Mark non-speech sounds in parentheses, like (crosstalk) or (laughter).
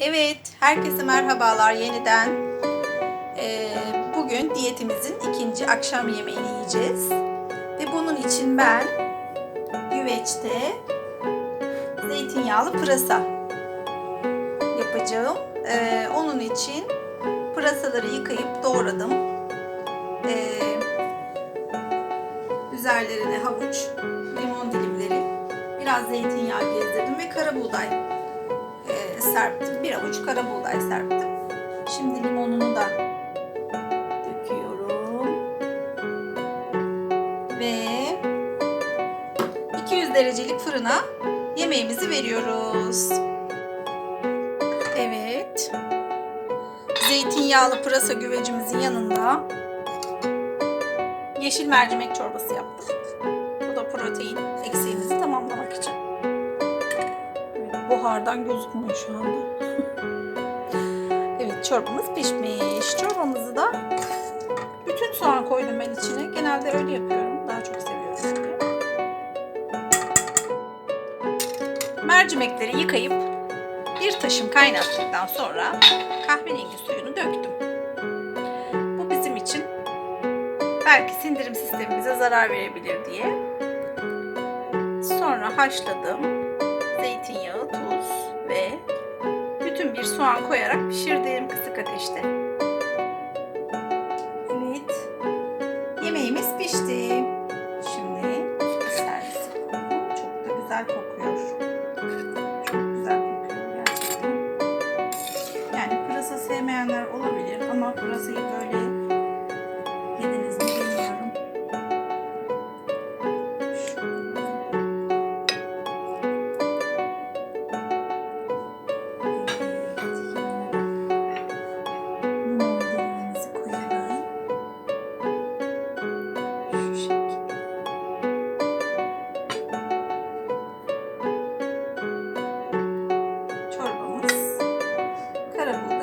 Evet, herkese merhabalar yeniden. Ee, bugün diyetimizin ikinci akşam yemeğini yiyeceğiz. Ve bunun için ben güveçte zeytinyağlı pırasa yapacağım. Ee, onun için pırasaları yıkayıp doğradım. Ee, üzerlerine havuç, limon dilimleri, biraz zeytinyağı gezdirdim ve kara buğday e, serptim. Bir avuç kara buğday serptim. Şimdi limonunu da döküyorum. Ve 200 derecelik fırına yemeğimizi veriyoruz. Evet. Zeytinyağlı pırasa güvecimizin yanında yeşil mercimek çorbası yaptım. Bu da protein buhardan gözükmüyor şu anda. (laughs) evet çorbamız pişmiş. Çorbamızı da bütün soğan koydum ben içine. Genelde öyle yapıyorum. Daha çok seviyorum öyle. Mercimekleri yıkayıp bir taşım kaynattıktan sonra kahverengi suyunu döktüm. Bu bizim için belki sindirim sistemimize zarar verebilir diye. Sonra haşladım zeytinyağı, tuz ve bütün bir soğan koyarak pişirdim kısık ateşte. Evet. Yemeğimiz pişti. Şimdi servis yapalım. Çok da güzel kokuyor. Çok güzel kokuyor gerçekten. Yani pırasa sevmeyenler olabilir ama pırasayı böyle Karabulut.